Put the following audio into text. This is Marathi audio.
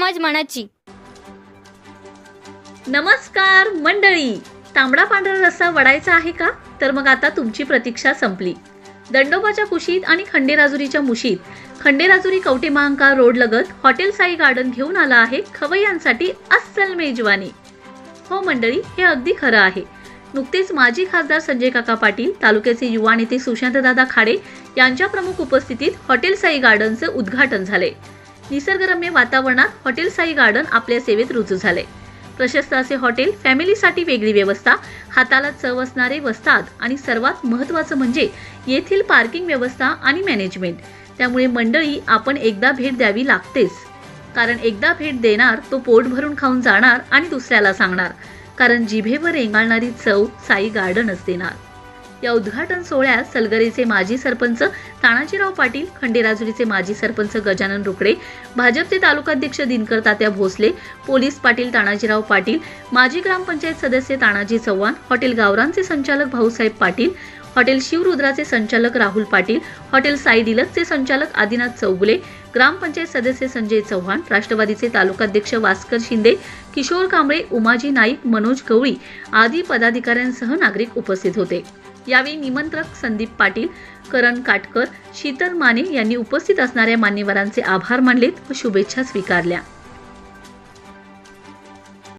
मनाची. नमस्कार मंडळी. तांबडा पांढरा रस्सा वडायचा आहे का? तर मग आता तुमची प्रतीक्षा संपली. दंडोबाच्या कुशीत आणि खंडेराजुरीच्या मुशीत खंडेराजुरी कवटे महांकाळ रोड लगत हॉटेल साई गार्डन घेऊन आला आहे खवय्यांसाठी अस्सल मेजवानी. हो मंडळी हे अगदी खरं आहे. नुकतेच माजी खासदार संजय काका पाटील तालुक्याचे युवा नेते सुशांतदादा खाडे यांच्या प्रमुख उपस्थितीत हॉटेल साई गार्डनचे उद्घाटन झाले. निसर्गरम्य वातावरणात हॉटेल साई गार्डन आपल्या सेवेत रुजू झाले. प्रशस्त असे हॉटेल फॅमिलीसाठी वेगळी व्यवस्था हाताला चव असणारे वस्ताद आणि सर्वात महत्त्वाचं म्हणजे येथील पार्किंग व्यवस्था आणि मॅनेजमेंट. त्यामुळे मंडळी आपण एकदा भेट द्यावी लागतेच. कारण एकदा भेट देणार तो पोट भरून खाऊन जाणार आणि दुसऱ्याला सांगणार. कारण जिभेवर रेंगाळणारी चव साई गार्डनच देणार. या उद्घाटन सोहळ्यात सलगरीचे माजी सरपंच तानाजीराव पाटील खंडेराजुरीचे माजी सरपंच गजानन रुकडे भाजपचे तालुकाध्यक्ष दिनकर तात्या भोसले पोलीस पाटील तानाजीराव पाटील माजी ग्रामपंचायत सदस्य तानाजी चव्हाण हॉटेल गावरांचे संचालक भाऊसाहेब पाटील हॉटेल शिवरुद्राचे संचालक राहुल पाटील हॉटेल साई डिलक्सचे संचालक आदिनाथ चौगुले ग्रामपंचायत सदस्य संजय चव्हाण राष्ट्रवादीचे तालुकाध्यक्ष भास्कर शिंदे किशोर कांबळे उमाजी नाईक मनोज गवळी आदी पदाधिकाऱ्यांसह नागरिक उपस्थित होते. यावेळी निमंत्रक संदीप पाटील करण काटकर शीतल माने यांनी उपस्थित असणाऱ्या मान्यवरांचे आभार मानलेत व शुभेच्छा स्वीकारल्या.